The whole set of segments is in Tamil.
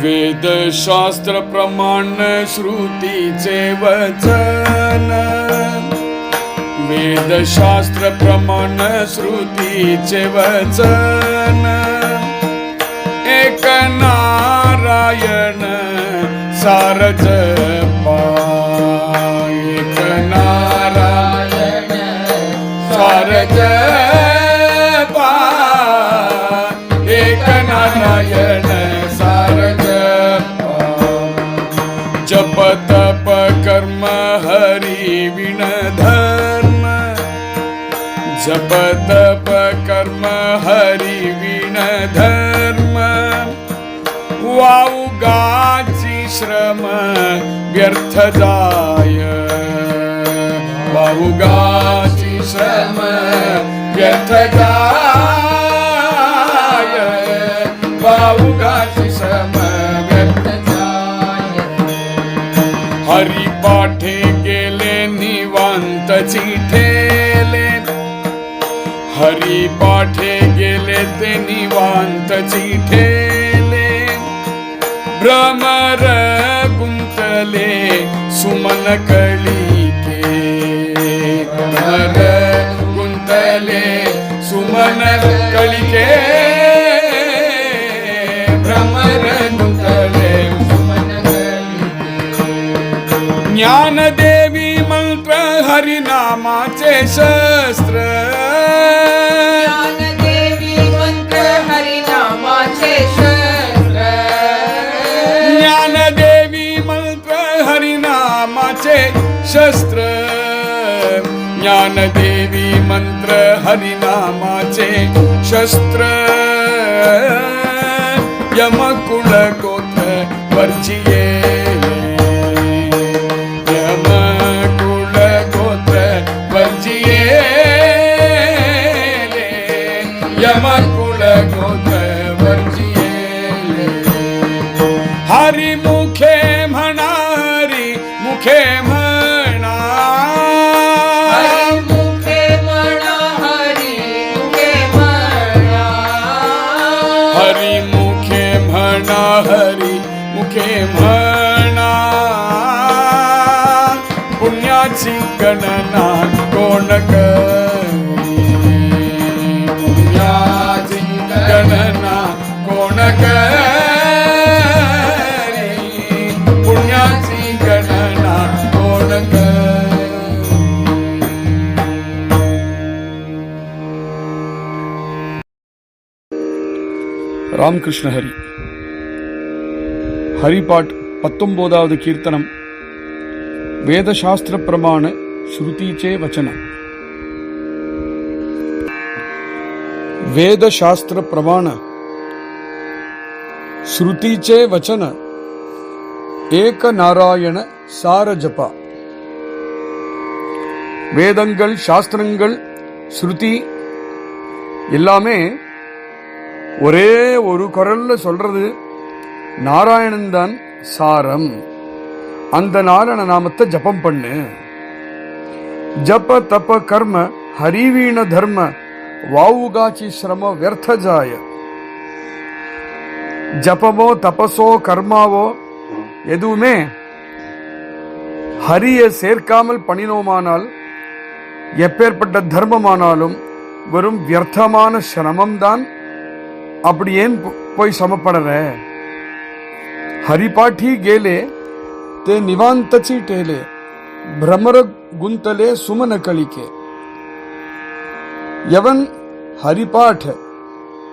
वेदशास्त्र प्रमाण श्रुतीचे वचन. वेदशास्त्र प्रमाण श्रुतीचे वचन. एक नारायण सारज पा जप तप कर्म हरि विण धर्म. वाऊगाची श्रम व्यर्थ जाय. वाऊगाची श्रम व्यर्थ जाय. वाऊगाची श्रम व्यर्थ जाय. हरी पाठे गेले निवांत चिठे. हरी पाठे गेले ते निवांत चिठेले भ्रमर गुंतले सुमन कळीके। भ्रमर गुंतले सुमन कळिके। भ्रमर गुंतले सुमन ज्ञानदेवी मंत्र हरिनामाचे शस्त्र। हरिनामाचे शस्त्र। ज्ञानदेवी मंत्र हरिनामाचे शस्त्र। यमकुळ गोत्र वर्जिये। यमकुळ गोत्र वर्जिये। यमकुळ गोत्र ராம்கிருஷ்ண ஹரி. ஹரிபாட் பத்தொன்பதாவது கீர்த்தனம். வேதசாஸ்திர பிரமாண ஸ்ருதிச்சே வச்சனம். வேதசாஸ்திர பிரமாண ஸ்ருதிச்சே வச்சன ஏக நாராயண சார ஜபா வேதங்கள் சாஸ்திரங்கள் ஸ்ருதி எல்லாமே ஒரே ஒரு குரல்ல சொல்றது நாராயணன் தான் சாரம். அந்த நாராயண நாமத்தை ஜபம் பண்ணு. ஜப தப கர்ம ஹரிவீண தர்ம வாவுகாச்சி சிரம வியர்த்த ஜாய ஜபமோ தபசோ கர்மாவோ எதுவுமே ஹரிய சேர்க்காமல் பண்ணினோமானால் எப்பேற்பட்ட தர்மமானாலும் வெறும் வியர்த்தமான சிரமம்தான் அப்படி ஏன் போ- போய் சமப்படற हरिपाठी गेले ते निवांतची टेले भ्रमर गुंतले सुमन कळिके எவன் ஹரிபாட்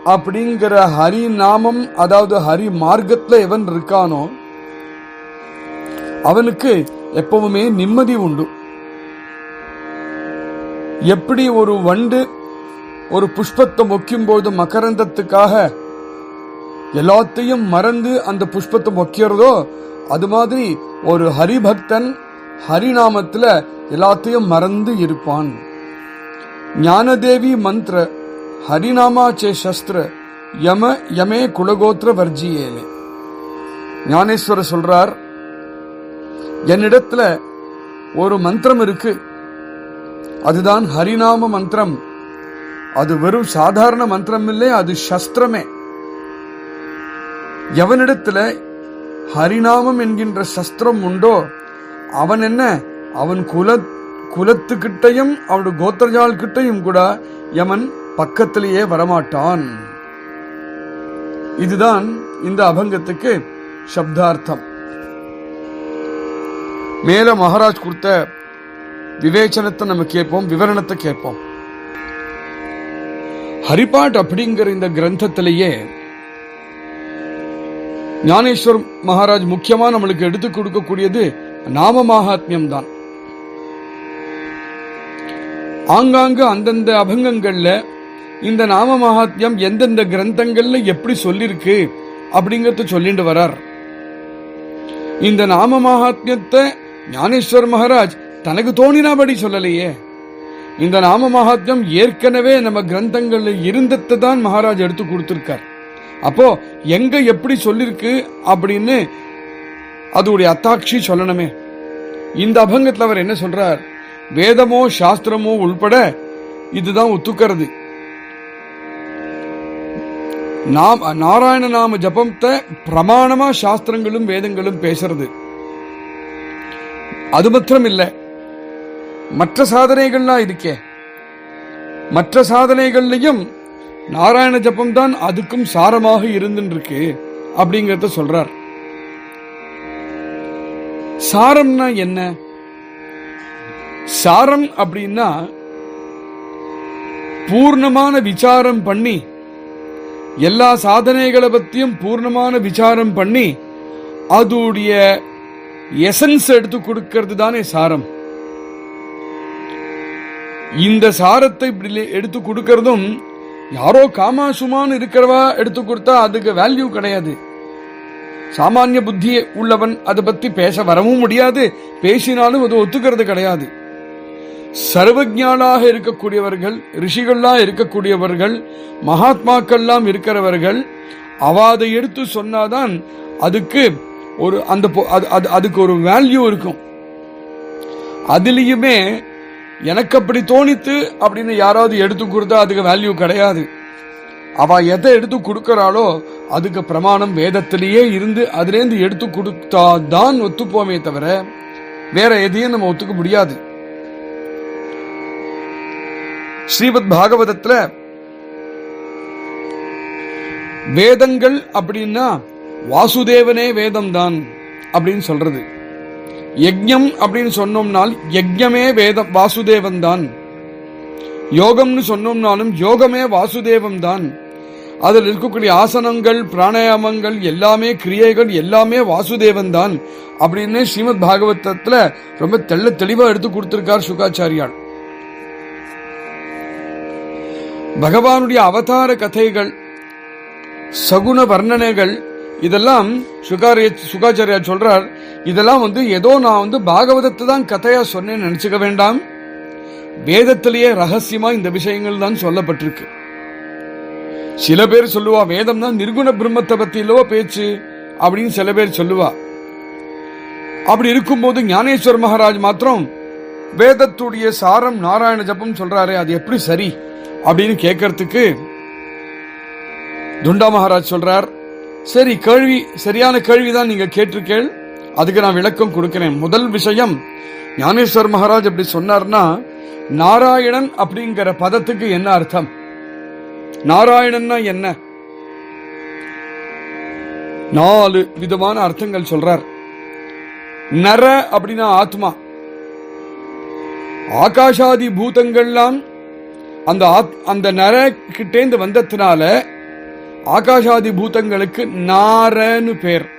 அப்படிங்கிற ஹரி நாமம் அதாவது ஹரி மார்க்கத்துல எவன் இருக்கானோ அவனுக்கு எப்பவுமே நிம்மதி உண்டு எப்படி ஒரு வண்டு ஒரு புஷ்பத்தை மொக்கும்போது மகரந்தத்துக்காக எல்லாத்தையும் மறந்து அந்த புஷ்பத்தை மொக்கிறதோ அது மாதிரி ஒரு ஹரிபக்தன் ஹரிநாமத்துல எல்லாத்தையும் மறந்து இருப்பான். ஞானதேவி மந்திர ஹரிநாமாச்சே சஸ்திர யம யமே குலகோத்திர வர்ஜியேலே. ஞானேஸ்வரர் சொல்றார் என்னிடத்துல ஒரு மந்திரம் இருக்கு. அதுதான் ஹரிநாம மந்திரம். அது வெறும் சாதாரண மந்திரம் இல்லை அது சஸ்திரமே. எவனிடத்துல ஹரிநாமம் என்கின்ற சஸ்திரம் உண்டோ அவன் என்ன? அவன் குல குலத்துக்கிட்டையும் அவனுடைய கோத்திரஜால் கிட்டையும் கூட யமன் பக்கத்திலேயே வரமாட்டான். இதுதான் இந்த அபங்கத்துக்கு சப்தார்த்தம். மேல மகாராஜ் கொடுத்த விவேச்சனத்தை நம்ம கேட்போம் விவரணத்தை கேட்போம். ஹரிபாட் அப்படிங்கிற இந்த கிரந்தத்திலேயே ஞானேஸ்வர் மகாராஜ் முக்கியமா நம்மளுக்கு எடுத்து கொடுக்கக்கூடியது நாம மகாத்மியம் தான் ஆங்காங்கு அந்தந்த அபங்கங்கள்ல இந்த நாம மகாத்மியம் எந்தெந்த கிரந்தங்கள்ல எப்படி சொல்லிருக்கு அப்படிங்கறத சொல்லிட்டு வரார். இந்த நாம மகாத்மியத்தை ஞானேஸ்வர் மகாராஜ் தனக்கு தோணினாபடி சொல்லலையே. இந்த நாம மகாத்மியம் ஏற்கனவே நம்ம கிரந்தங்கள்ல இருந்ததை தான் மகாராஜ் எடுத்து கொடுத்திருக்கார். அப்போ எங்க எப்படி சொல்லிருக்கு அப்படின்னு அதோடைய அத்தாட்சி சொல்லணுமே. இந்த அபங்கத்தில் அவர் என்ன சொல்றார்? வேதமோ சாஸ்திரமோ உள்பட இதுதான் ஒத்துக்கிறது. நாம் நாராயண நாம ஜபத்தை பிரமாணமா சாஸ்திரங்களும் வேதங்களும் பேசுறது. அது மாத்திரம் இல்லை மற்ற சாதனைகள்லாம் இருக்கே. மற்ற சாதனைகள்லையும் நாராயண ஜபம் தான் அதுக்கும் சாரமாக இருந்துருக்கு அப்படிங்கறத சொல்றார். சாரம்னா என்ன? சாரம் அப்படின்னா பூர்ணமான விசாரம் பண்ணி எல்லா சாதனைகளை பத்தியும் பூர்ணமான விசாரம் பண்ணி அதோடைய எசன்ஸ் எடுத்து கொடுக்கறது தானே சாரம். இந்த சாரத்தை இப்படி எடுத்து கொடுக்கறதும் யாரோ காமாசுமான்னு இருக்கிறவா எடுத்து கொடுத்தா அதுக்கு வேல்யூ கிடையாது. சாமானிய புத்தி உள்ளவன் அதை பத்தி பேச வரவும் முடியாது பேசினாலும் அது ஒத்துக்கிறது கிடையாது. சர்வஜானாக இருக்கக்கூடியவர்கள் ரிஷிகள்லாம் இருக்கக்கூடியவர்கள் மகாத்மாக்கள்லாம் இருக்கிறவர்கள் அவாதை எடுத்து சொன்னாதான் அதுக்கு ஒரு அந்த பொ- அது- அது- அதுக்கு ஒரு வேல்யூ இருக்கும். அதுலயுமே எனக்கு அப்படி தோணித்து அப்படின்னு யாராவது எடுத்து கொடுத்தா அதுக்கு வேல்யூ கிடையாது. அவ எதை எடுத்து கொடுக்கறாளோ அதுக்கு பிரமாணம் வேதத்திலேயே இருந்து அதுலேருந்து எடுத்து கொடுத்தா தான் ஒத்துப்போமே தவிர வேற எதையும் நம்ம ஒத்துக்க முடியாது. ஸ்ரீபத் பாகவதத்துல வேதங்கள் அப்படின்னா வாசுதேவனே வேதம் தான் அப்படின்னு சொல்றது. யஜ்யம் அப்படின்னு சொன்னோம்னால் யஜ்யமே வேதம் வாசுதேவன் தான் யோகம்னு சொன்னோம்னாலும் யோகமே வாசுதேவம் தான் அதில் இருக்கக்கூடிய ஆசனங்கள் பிராணாயாமங்கள் எல்லாமே கிரியைகள் எல்லாமே வாசுதேவன் தான் அப்படின்னு ஸ்ரீமத் பாகவதத்துல ரொம்ப தெள்ள தெளிவா எடுத்து கொடுத்திருக்கார் சுகாச்சாரியால் பகவானுடைய அவதார கதைகள் சகுன வர்ணனைகள் இதெல்லாம் சுகாரிய சுகாச்சாரியார் சொல்றார் இதெல்லாம் வந்து ஏதோ நான் வந்து பாகவதத்தை தான் கதையா சொன்னேன்னு நினைச்சுக்க வேண்டாம். வேதத்திலேயே ரகசியமா இந்த விஷயங்கள் தான் சொல்லப்பட்டிருக்கு. சில பேர் சொல்லுவா வேதம் தான் நிர்குண பிரம்மத்தை பத்தி இல்லவோ பேச்சு? அப்படின்னு சில பேர் சொல்லுவா. அப்படி இருக்கும்போது ஞானேஸ்வர் மகாராஜ் மாத்திரம் வேதத்துடைய சாரம் நாராயண ஜபம் சொல்றாரு அது எப்படி சரி? அப்படின்னு கேட்கறதுக்கு துண்டா மகாராஜ் சொல்றார். சரி கேள்வி சரியான கேள்விதான் நீங்க கேட்டிருக்கேள். அதுக்கு நான் விளக்கம் கொடுக்கிறேன். முதல் விஷயம் ஞானேஸ்வர் மகாராஜ் அப்படி சொன்னார்னா நாராயணன் அப்படிங்கிற பதத்துக்கு என்ன அர்த்தம்? நாராயணன்னா என்ன? நாலு விதமான அர்த்தங்கள் சொல்றார். நர அப்படின்னா ஆத்மா. ஆகாஷாதி பூதங்கள்லாம் அந்த ஆத்- அந்த நர கிட்டேந்து வந்ததுனால ஆகாஷாதி பூதங்களுக்கு நாரன்னு பேர்.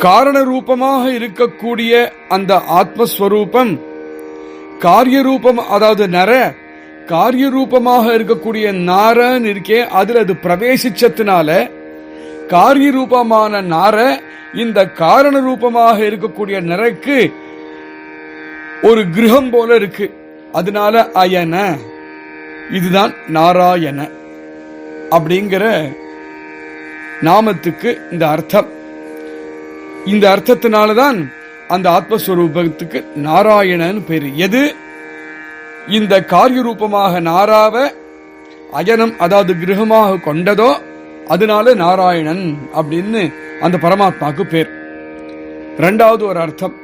காரண ரூபமாக இருக்கக்கூடிய அந்த ஆத்மஸ்வரூபம் காரிய ரூபம் அதாவது நர காரிய ரூபமாக இருக்கக்கூடிய நாரன் இருக்கே அதுல அது பிரவேசிச்சதுனால காரிய ரூபமான நார இந்த காரண ரூபமாக இருக்கக்கூடிய நரக்கு ஒரு கிரகம் போல இருக்கு. அதனால அயன. இதுதான் நாராயண. அப்படிங்கிற நாமத்துக்கு இந்த அர்த்தம். இந்த அர்த்தத்தினாலதான் அந்த ஆத்மஸ்வரூபத்துக்கு நாராயணன் பேர். எது? இந்த காரிய ரூபமாக நாராவ அயனம் அதாவது கிரகமாக கொண்டதோ அதனால நாராயணன் அப்படின்னு அந்த பரமாத்மாக்கு பேர். ரெண்டாவது ஒரு அர்த்தம்.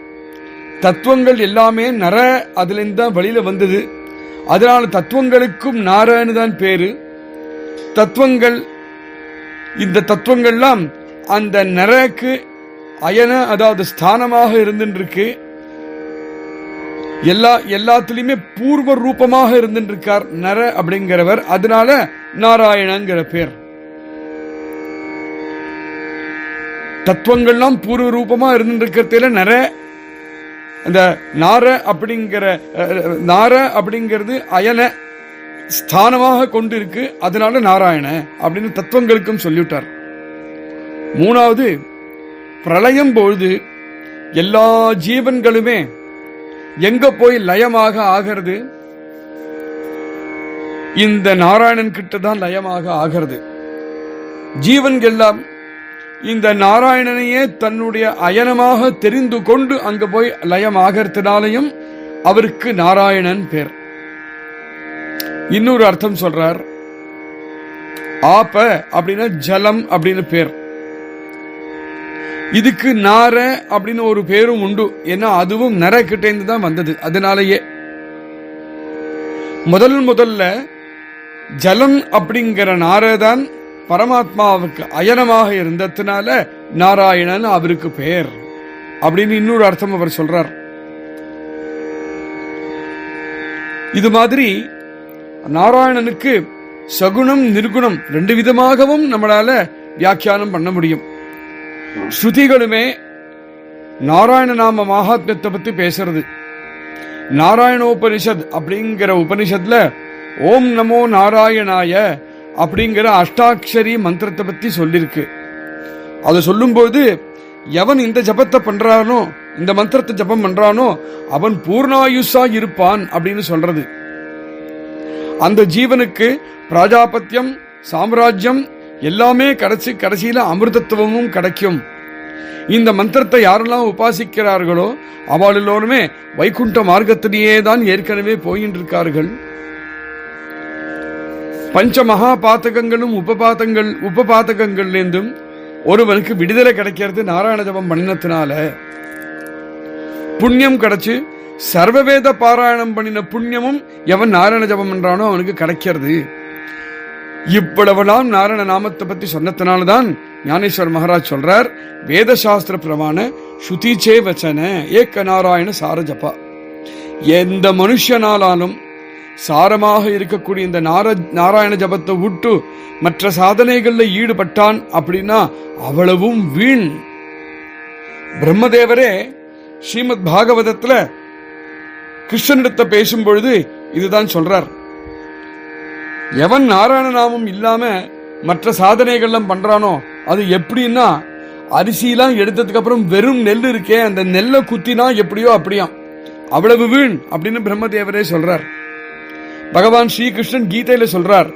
தத்துவங்கள் எல்லாமே நர அதுலேருந்து தான் வெளியில வந்தது. அதனால தத்துவங்களுக்கும் நாரன்னு தான் பேரு. தத்துவங்கள் இந்த தத்துவங்கள்லாம் அந்த நரக்கு அயன அதாவது ஸ்தானமாக இருந்துருக்கு எல்லா எல்லாத்துலேயுமே பூர்வ ரூபமாக இருந்துருக்கார் நர அப்படிங்கிறவர். அதனால நாராயணங்கிற பேர். தத்துவங்கள்லாம் பூர்வ ரூபமா இருந்துருக்கிறதுல நர அந்த நார அப்படிங்கிற நார அப்படிங்கிறது அயன ஸ்தானமாக கொண்டு இருக்கு அதனால நாராயண அப்படின்னு தத்துவங்களுக்கும் சொல்லிவிட்டார். மூணாவது பிரளயம் பொழுது எல்லா ஜீவன்களுமே எங்க போய் லயமாக ஆகிறது? இந்த நாராயணன் கிட்ட தான் லயமாக ஆகிறது. ஜீவன்கள் எல்லாம் இந்த நாராயணனையே தன்னுடைய அயனமாக தெரிந்து கொண்டு அங்க போய் லயம் ஆகிறதுனாலையும் அவருக்கு நாராயணன் பேர். இன்னொரு அர்த்தம் சொல்றார். ஆப்ப அப்படின்னா ஜலம் அப்படின்னு பேர். இதுக்கு நார அப்படின்னு ஒரு பேரும் உண்டு. ஏன்னா அதுவும் நர கிட்டேந்து தான் வந்தது. அதனாலேயே முதல் முதல்ல ஜலம் அப்படிங்கிற நாரதான் பரமாத்மாவுக்கு அயனமாக இருந்ததுனால நாராயணன் அவருக்கு பெயர் அப்படின்னு இன்னொரு அர்த்தம் அவர் சொல்றார். இது மாதிரி நாராயணனுக்கு சகுணம் நிர்குணம் ரெண்டு விதமாகவும் நம்மளால வியாக்கியானம் பண்ண முடியும். ஸ்ருதிகளுமே நாராயண நாம மகாத்மியத்தை பத்தி பேசுறது. நாராயணோபனிஷத் அப்படிங்கிற உபனிஷத்துல ஓம் நமோ நாராயணாய அப்படிங்கிற அஷ்டாட்சரி மந்திரத்தை பத்தி சொல்லிருக்கு. அதை சொல்லும்போது எவன் இந்த ஜபத்தை பண்றானோ இந்த மந்திரத்தை ஜபம் பண்றானோ அவன் பூர்ணாயுஷா இருப்பான் அப்படின்னு சொல்றது. அந்த ஜீவனுக்கு பிராஜாபத்தியம் சாம்ராஜ்யம் எல்லாமே கடைசி கடைசியில அமிர்தத்துவமும் கிடைக்கும். இந்த மந்திரத்தை யாரெல்லாம் உபாசிக்கிறார்களோ அவள் எல்லோருமே வைகுண்ட மார்க்கத்திலேயே தான் ஏற்கனவே போயின்றிருக்கார்கள். பஞ்ச மகா பாத்தகங்களும் உபபாதங்கள் உபபாதகங்கள்லேருந்தும் ஒருவனுக்கு விடுதலை கிடைக்கிறது நாராயண ஜபம் பண்ணினத்தினால. புண்ணியம் கிடைச்சு சர்வவேத பாராயணம் பண்ணின புண்ணியமும் எவன் நாராயண ஜபம் பண்றானோ அவனுக்கு கிடைக்கிறது. இவ்வளவுலாம் நாராயண நாமத்தை பத்தி சொன்னதுனாலதான் ஞானேஸ்வர் மகாராஜ் சொல்றார் வேத சாஸ்திர பிரமாண ஸ்ருதிச்சே வச்சன ஏக்க நாராயண சாரஜபா எந்த மனுஷனாலாலும் சாரமாக இருக்கக்கூடிய இந்த நார நாராயண ஜபத்தை விட்டு மற்ற சாதனைகள்ல ஈடுபட்டான் அப்படின்னா அவ்வளவும் வீண். பிரம்மதேவரே ஸ்ரீமத் பாகவதத்துல கிருஷ்ணனிடத்தை பேசும் பொழுது இதுதான் சொல்றார். எவன் நாராயண நாமம் இல்லாம மற்ற சாதனைகள்லாம் பண்றானோ அது எப்படின்னா அரிசிலாம் எடுத்ததுக்கு அப்புறம் வெறும் நெல் இருக்கே அந்த நெல்லை குத்தினா எப்படியோ அப்படியாம். அவ்வளவு வீண் அப்படின்னு பிரம்மதேவரே சொல்றார். பகவான் ஸ்ரீகிருஷ்ணன் கீதையில சொல்றார்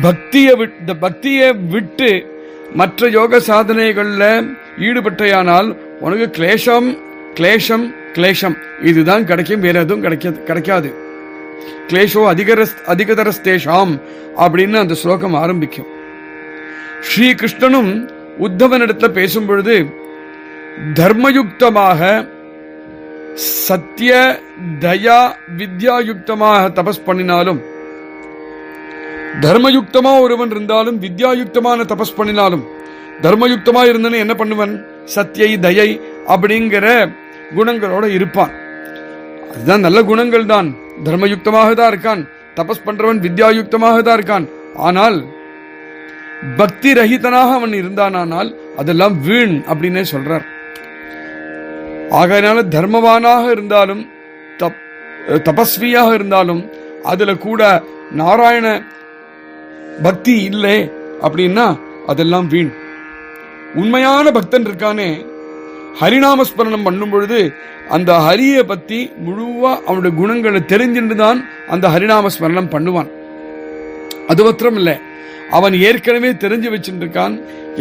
பக்தியை விட்- இந்த பக்தியை விட்டு மற்ற யோக சாதனைகள்ல ஈடுபட்டையானால் உனக்கு கிளேஷம் கிளேஷம் கிளேஷம். இதுதான் கிடைக்கும் வேற எதுவும் கிடைக்காது கிடைக்காது. கிளேஷோ அதிகரஸ் அதிகதரஸ்தேஷாம் அப்படின்னு அந்த ஸ்லோகம் ஆரம்பிக்கும். ஸ்ரீகிருஷ்ணனும் உத்தவனிடத்துல பேசும் பொழுது தர்மயுக்தமாக சத்திய தயா வித்யாயுக்தமாக தபஸ் பண்ணினாலும் தர்மயுக்தமா ஒருவன் இருந்தாலும் வித்யாயுக்தமான தபஸ் பண்ணினாலும் தர்மயுக்தமா இருந்தன என்ன பண்ணுவன்? சத்தியை தயை அப்படிங்கிற குணங்களோட இருப்பான். அதுதான் நல்ல குணங்கள் தான் தர்மயுக்தமாக தான் இருக்கான். தபஸ் பண்றவன் வித்யாயுக்தமாக தான் இருக்கான். ஆனால் பக்தி ரஹிதனாக அவன் இருந்தானானால் அதெல்லாம் வீண் அப்படின்னே சொல்றார். ஆகையினால தர்மவானாக இருந்தாலும் தப் தபஸ்வியாக இருந்தாலும் அதுல கூட நாராயண பக்தி இல்லை அப்படின்னா அதெல்லாம் வீண். உண்மையான பக்தன் இருக்கானே ஹரிநாமஸ்மரணம் பண்ணும் பொழுது அந்த ஹரியை பத்தி முழுவா அவனுடைய குணங்களை தெரிஞ்சுட்டு தான் அந்த ஹரிநாமஸ்மரணம் பண்ணுவான். அது மாத்திரம் இல்லை அவன் ஏற்கனவே தெரிஞ்சு வச்சிருக்கான்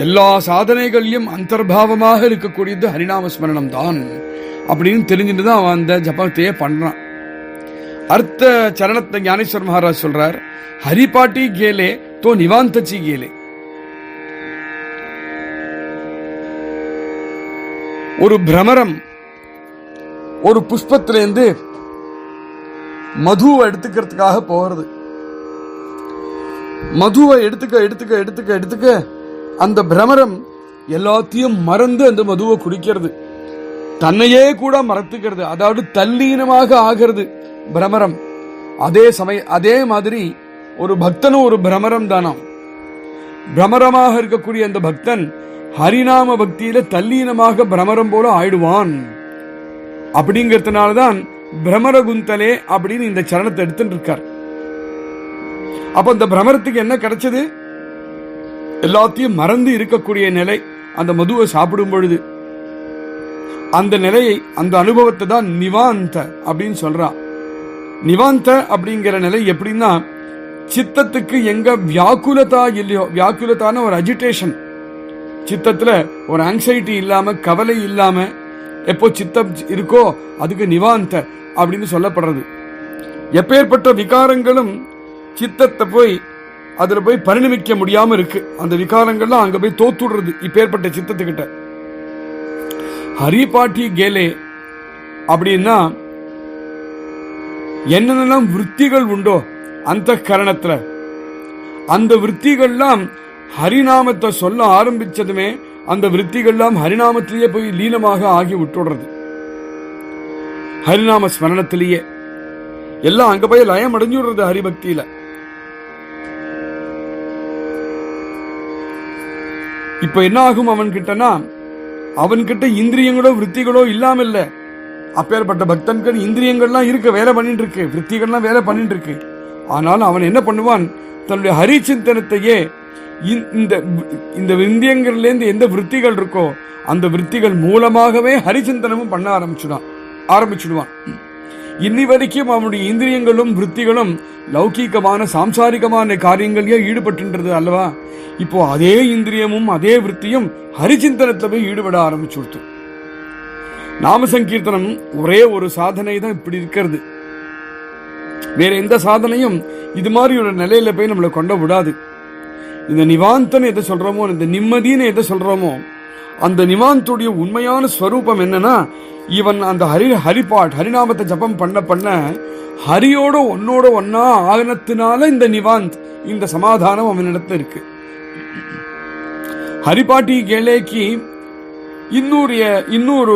எல்லா சாதனைகளையும் அந்தர்பாவமாக இருக்கக்கூடியது ஹரிநாமஸ்மரணம் தான் அப்படின்னு தெரிஞ்சுட்டு தான் அவன் அந்த ஜபத்தையே பண்றான். அர்த்த சரணத்தை ஞானேஸ்வர் மகாராஜ் சொல்றார் ஹரிபாட்டி கேலே தோ நிவாந்தச்சி கேலே. ஒரு பிரமரம் ஒரு புஷ்பத்திலேருந்து மதுவை எடுத்துக்கிறதுக்காக போகிறது மதுவை எடுத்துக்க எடுத்துக்க எடுத்துக்க எடுத்துக்க அந்த பிரமரம் எல்லாத்தையும் மறந்து அந்த மதுவை குடிக்கிறது. தன்னையே கூட மறத்துக்கிறது. அதாவது தல்லீனமாக ஆகிறது பிரமரம். அதே சமய அதே மாதிரி ஒரு பக்தனும் ஒரு பிரமரம் தானாம். பிரமரமாக இருக்கக்கூடிய அந்த பக்தன் ஹரிநாம பக்தியில தல்லீனமாக பிரமரம் போல ஆயிடுவான். அப்படிங்கறதுனாலதான் பிரமரகுந்தலே அப்படின்னு இந்த சரணத்தை எடுத்துட்டு இருக்கார். அப்ப அந்த பிரமரத்துக்கு என்ன கிடைச்சது? எல்லாத்தையும் மறந்து இருக்கக்கூடிய நிலை அந்த மதுவை சாப்பிடும் பொழுது. அந்த நிலையை அந்த அனுபவத்தை தான் நிவாந்த அப்படின்னு சொல்றா. நிவாந்த அப்படிங்கிற நிலை எப்படின்னா சித்தத்துக்கு எங்க வியாக்குலதா இல்லையோ வியாக்குலத்தான ஒரு அஜிடேஷன் சித்தத்துல ஒரு ஆங்ஸைட்டி இல்லாம கவலை இல்லாம எப்போ சித்தம் இருக்கோ அதுக்கு நிவாந்த அப்படின்னு சொல்லப்படுறது. எப்பேற்பட்ட விகாரங்களும் சித்தத்தை போய் அதுல போய் பரிணமிக்க முடியாம இருக்கு. அந்த விகாரங்கள்லாம் அங்க போய் தோத்துடுறது இப்பேற்பட்ட சித்தத்துக்கிட்ட. ஹரிபாட்டி கேலே அப்படின்னா என்னென்னலாம் விற்த்திகள் உண்டோ அந்த கரணத்துல. அந்த விற்த்திகள்லாம் ஹரிநாமத்தை சொல்ல ஆரம்பிச்சதுமே அந்த விற்த்திகள்லாம் ஹரிநாமத்திலேயே போய் லீனமாக ஆகி விட்டுடுறது ஹரிநாம ஸ்மரணத்திலேயே. எல்லாம் அங்க போய் லயம் அடைஞ்சு விடுறது ஹரிபக்தியில. இப்ப என்ன ஆகும் அவன் கிட்டனா அவன்கிட்ட இந்திரியங்களோ விற்த்திகளோ இல்லாம இல்ல அப்பேற்பட்ட பக்தன்கள் இந்திரியங்கள்லாம் இருக்க வேலை பண்ணிட்டு இருக்கு விற்த்திகள்லாம் வேலை பண்ணிட்டு இருக்கு ஆனாலும் அவன் என்ன பண்ணுவான்? தன்னுடைய ஹரி சிந்தனத்தையே இந்த- இந்த இந்த இருந்து எந்த விற்த்திகள் இருக்கோ அந்த விற்த்திகள் மூலமாகவே ஹரிசிந்தனமும் பண்ண ஆரம்பிச்சுடான் ஆரம்பிச்சுடுவான். இன்னி வரைக்கும் அவனுடைய இந்திரியங்களும் விற்த்திகளும் லௌகீகமான சாம்சாரிகமான காரியங்களிலே ஈடுபட்டுன்றது அல்லவா? இப்போ அதே இந்திரியமும் அதே விற்த்தியும் ஹரிசிந்தனத்தில் போய் ஈடுபட ஆரம்பிச்சு நாம சங்கீர்த்தனம் ஒரே ஒரு சாதனை தான் இப்படி இருக்கிறது. வேற எந்த சாதனையும் இது மாதிரி ஒரு நிலையில போய் நம்மளை கொண்ட விடாது. இந்த நிவாந்தன் எதை சொல்றோமோ இந்த நிம்மதின்னு எதை சொல்றோமோ அந்த நிவாந்துடைய உண்மையான ஸ்வரூபம் என்னன்னா இவன் அந்த ஹரி ஹரிபாட் ஹரிநாமத்தை ஜபம் பண்ண பண்ண ஹரியோட ஒன்னோட ஒன்னா ஆகனத்தினால இந்த நிவாந்த் இந்த சமாதானம் அவனிடத்துல இருக்கு. ஹரிபாட்டி கேலேக்கு இன்னொரு இன்னொரு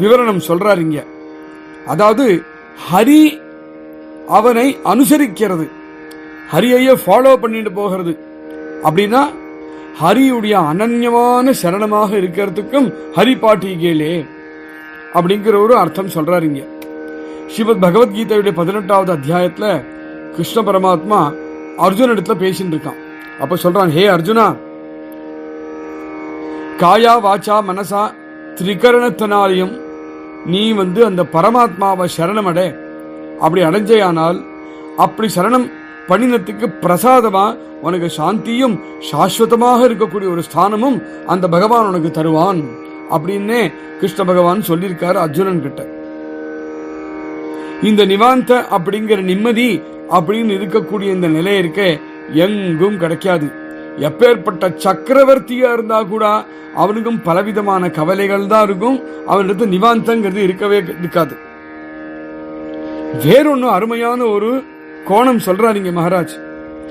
விவரணம் சொல்றாரு இங்க. அதாவது ஹரி அவனை அனுசரிக்கிறது. ஹரியையே ஃபாலோ பண்ணிட்டு போகிறது. அப்படின்னா ஹரியுடைய அனன்யமான சரணமாக இருக்கிறதுக்கும் ஹரி பாட்டி கேளே அப்படிங்கிற ஒரு அர்த்தம் சொல்றாரு இங்க. ஸ்ரீமத் பகவத்கீதையுடைய பதினெட்டாவது அத்தியாயத்துல கிருஷ்ண பரமாத்மா அர்ஜுன் இடத்துல பேசிட்டு இருக்கான். அப்ப சொல்றான் ஹே அர்ஜுனா காயா வாச்சா மனசா திரிகரணத்தினாலையும் நீ வந்து அந்த பரமாத்மாவை சரணமடை. அப்படி அடைஞ்சேயானால் அப்படி சரணம் பண்ணினத்துக்கு பிரசாதமா உனக்கு சாந்தியும் சாஸ்வதமாக இருக்கக்கூடிய ஒரு ஸ்தானமும் அந்த பகவான் உனக்கு தருவான் அப்படின்னே கிருஷ்ண பகவான் சொல்லியிருக்காரு அர்ஜுனன் கிட்ட. இந்த நிவாந்த அப்படிங்கிற நிம்மதி அப்படின்னு இருக்கக்கூடிய இந்த நிலை இருக்க எங்கும் கிடைக்காது. எப்பேற்பட்ட சக்கரவர்த்தியா இருந்தா கூட அவனுக்கும் பலவிதமான கவலைகள் தான் இருக்கும். அவனிடத்து நிவாந்தங்கிறது இருக்கவே இருக்காது. வேறொன்னு அருமையான ஒரு கோணம் சொல்றாருங்க மகாராஜ்.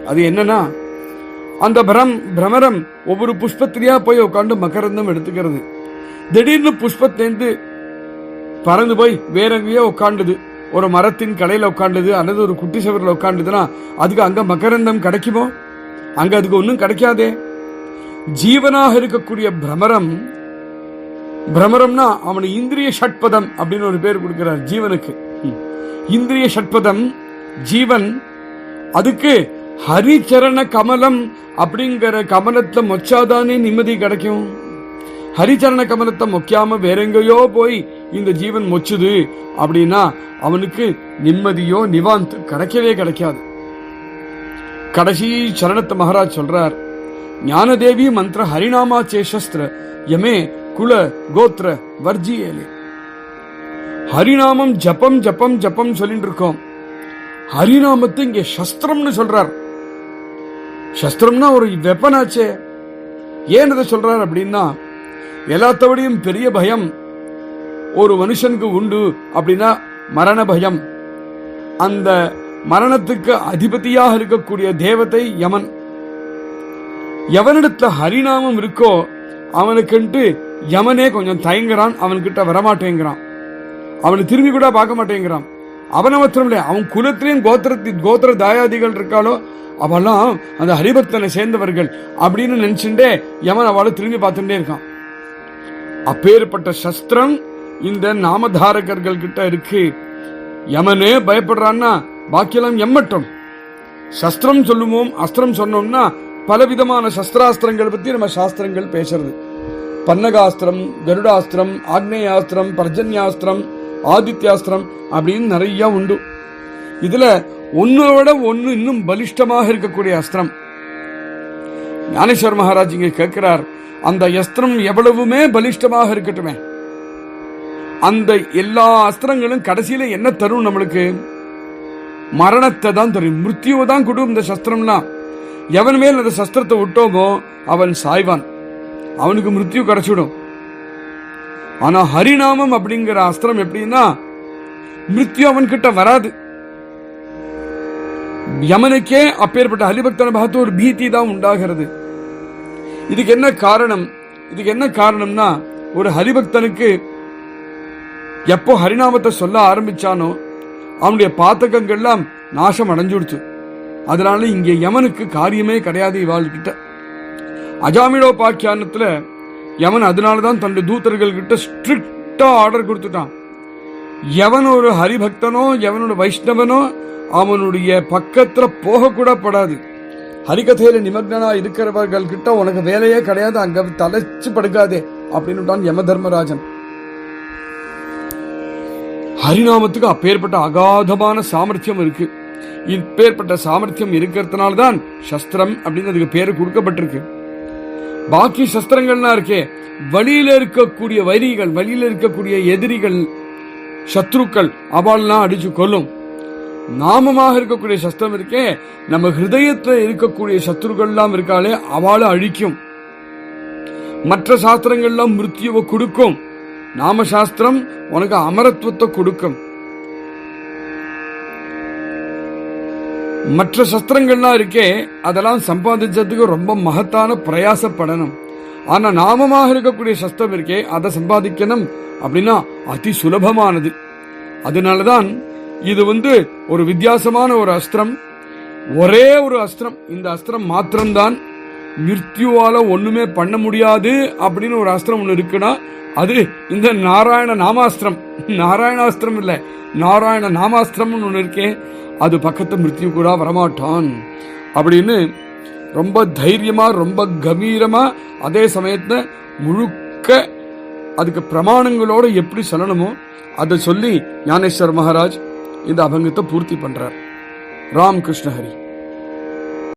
அது என்னன்னா அந்த பிரம் பிரமரம் ஒவ்வொரு புஷ்பத்திலேயா போய் உட்காந்து மகரந்தம் எடுத்துக்கிறது. திடீர்னு புஷ்பத்திலேருந்து பறந்து போய் வேற எங்கேயோ உட்காண்டுது ஒரு மரத்தின் கடையில உட்காண்டுது அல்லது ஒரு குட்டி சவரில் உட்காண்டுதுன்னா அதுக்கு அங்க மகரந்தம் கிடைக்குமோ? அங்க அதுக்கு ஒன்றும் கிடைக்காதே. ஜீவனாக இருக்கக்கூடிய பிரமரம் பிரமரம்னா அவனுக்கு இந்திரிய ஷட்பதம் அப்படின்னு ஒரு பேர் கொடுக்கிறார் ஜீவனுக்கு. இந்திரிய ஷட்பதம் ஜீவன் அதுக்கு ஹரிச்சரண கமலம் அப்படிங்கிற கமலத்தை மொச்சாதானே நிம்மதி கிடைக்கும்? ஹரிச்சரண கமலத்தை மொக்காம வேற எங்கேயோ போய் இந்த ஜீவன் மொச்சுது அப்படின்னா அவனுக்கு நிம்மதியோ நிவாந்த் கிடைக்கவே கிடைக்காது. கடைசி சரணத்தை மகாராஜ் சொல்றார் ஞானதேவி மந்திர ஹரிநாமா சேஷஸ்திர யமே குல கோத்ர வர்ஜியேலே. ஹரிநாமம் ஜபம் ஜபம் ஜபம் சொல்லிட்டு இருக்கோம் ஹரிநாமத்தை இங்க சஸ்திரம்னு சொல்றார். சஸ்திரம்னா ஒரு வெப்பன் ஆச்சே. ஏன் இதை சொல்றார் அப்படின்னா எல்லாத்தவடையும் பெரிய பயம். ஒரு மனுஷனுக்கு உண்டு அப்படின்னா மரண பயம். அந்த மரணத்துக்கு அதிபதியாக இருக்கக்கூடிய தேவதை யமன். எவனிடத்துல ஹரிநாமம் இருக்கோ அவனுக்குன்ட்டு யமனே கொஞ்சம் தயங்குறான் அவன்கிட்ட வரமாட்டேங்கிறான். அவனை திரும்பி கூட பார்க்க மாட்டேங்கிறான். அவனை மாத்திரம் இல்லை அவன் குலத்திலையும் கோத்திரத்தின் கோத்திர தாயாதிகள் இருக்காளோ அவெல்லாம் அந்த ஹரிபக்தனை சேர்ந்தவர்கள் அப்படின்னு நினைச்சுட்டே யமன் அவளை திரும்பி பார்த்துட்டே இருக்கான். அப்பேற்பட்ட சஸ்திரம் இந்த நாமதாரகர்கள் கிட்ட இருக்கு. யமனே பயப்படுறான்னா பாக்கியெல்லாம் எம்மட்டும். சஸ்திரம் சொல்லுவோம் அஸ்திரம் சொன்னோம்னா பலவிதமான சஸ்திராஸ்திரங்கள் பத்தி நம்ம சாஸ்திரங்கள் பேசுறது. பன்னகாஸ்திரம் கருடாஸ்திரம் ஆக்னேயாஸ்திரம் பர்ஜன்யாஸ்திரம் ஆதித்யாஸ்திரம் அப்படின்னு நிறைய உண்டு. இதுல ஒன்னோட ஒன்னு இன்னும் பலிஷ்டமாக இருக்கக்கூடிய அஸ்திரம். ஞானேஸ்வர் மகாராஜ் இங்க கேட்கிறார் அந்த அஸ்திரம் எவ்வளவுமே பலிஷ்டமாக இருக்கட்டுமே. அந்த எல்லா அஸ்திரங்களும் கடைசியில என்ன தரும் நம்மளுக்கு? மரணத்தை தான் தரும். மிருத்யுவை தான் கொடுக்கும் இந்த சஸ்திரம்லாம் எவன் மேல் அந்த சஸ்திரத்தை விட்டோமோ அவன் சாய்வான். அவனுக்கு மிருத்யு கிடைச்சிடும் ஆனா ஹரிநாமம் அப்படிங்கிற அஸ்திரம் எப்படின்னா மிருத்யு அவன் கிட்ட வராது. யமனுக்கே அப்பேற்பட்ட ஹரிபக்தனை பார்த்து ஒரு பீதி தான் உண்டாகிறது. இதுக்கு என்ன காரணம்? இதுக்கு என்ன காரணம்னா ஒரு ஹரிபக்தனுக்கு எப்போ ஹரிநாமத்தை சொல்ல ஆரம்பிச்சானோ அவனுடைய பாத்தகங்கள்லாம் நாசம் அடைஞ்சுடுச்சு. அதனால இங்கே யமனுக்கு காரியமே கிடையாது இவாள் கிட்ட எவன் அதனால தான் தன்னுடைய தூத்தர்கள் கிட்ட ஸ்ட்ரிக்டா ஆர்டர் கொடுத்துட்டான். எவன் ஒரு ஹரிபக்தனோ எவனோட வைஷ்ணவனோ அவனுடைய பக்கத்துல போக கூட படாது. ஹரிகதையில நிமக்னா இருக்கிறவர்கள் கிட்ட உனக்கு வேலையே கிடையாது அங்க தலைச்சு படுக்காதே அப்படின்னு யம தர்மராஜன். ஹரிநாமத்துக்கு அப்பேற்பட்ட அகாதமான சாமர்த்தியம் இருக்கு. இப்பேற்பட்ட சாமர்த்தியம் இருக்கிறதுனால தான் சஸ்திரம் அப்படின்னு அதுக்கு பேர் கொடுக்கப்பட்டிருக்கு. பாக்கி சஸ்திரங்கள்லாம் இருக்கே. வழியில இருக்கக்கூடிய வைரிகள் வழியில இருக்கக்கூடிய எதிரிகள் சத்ருக்கள் அவள்லாம் அடிச்சு கொள்ளும் நாமமாக இருக்கக்கூடிய சஸ்திரம் இருக்கே. நம்ம ஹிருதயத்துல இருக்கக்கூடிய சத்ருக்கள்லாம் இருக்காளே அவளை அழிக்கும். மற்ற சாஸ்திரங்கள்லாம் மிருத்யுவை கொடுக்கும். நாம சாஸ்திரம் உனக்கு அமரத்துவத்தை கொடுக்கும். மற்ற சஸ்திரங்கள்லாம் இருக்கே அதெல்லாம் சம்பாதிச்சதுக்கு ரொம்ப மகத்தான பிரயாசப்படணும். ஆனா நாமமாக இருக்கக்கூடிய சஸ்திரம் இருக்கே அதை சம்பாதிக்கணும் அப்படின்னா அதி சுலபமானது. அதனாலதான் இது வந்து ஒரு வித்தியாசமான ஒரு அஸ்திரம். ஒரே ஒரு அஸ்திரம் இந்த அஸ்திரம் மாத்திரம்தான். மிருத்யுவால ஒண்ணுமே பண்ண முடியாது அப்படின்னு ஒரு அஸ்திரம் ஒண்ணு இருக்குன்னா அது இந்த நாராயண நாமாஸ்திரம். நாராயணாஸ்திரம் இல்ல நாராயண நாமாஸ்திரம்னு ஒண்ணு இருக்கே. அது பக்கத்து மிருத்யு கூட வரமாட்டான். அப்படின்னு ரொம்ப தைரியமா ரொம்ப கம்பீரமா அதே சமயத்துல முழுக்க அதுக்கு பிரமாணங்களோட எப்படி சொல்லணுமோ அதை சொல்லி ஞானேஸ்வர் மகாராஜ் இந்த அபங்கத்தை பூர்த்தி பண்றார். ராம் கிருஷ்ணஹரி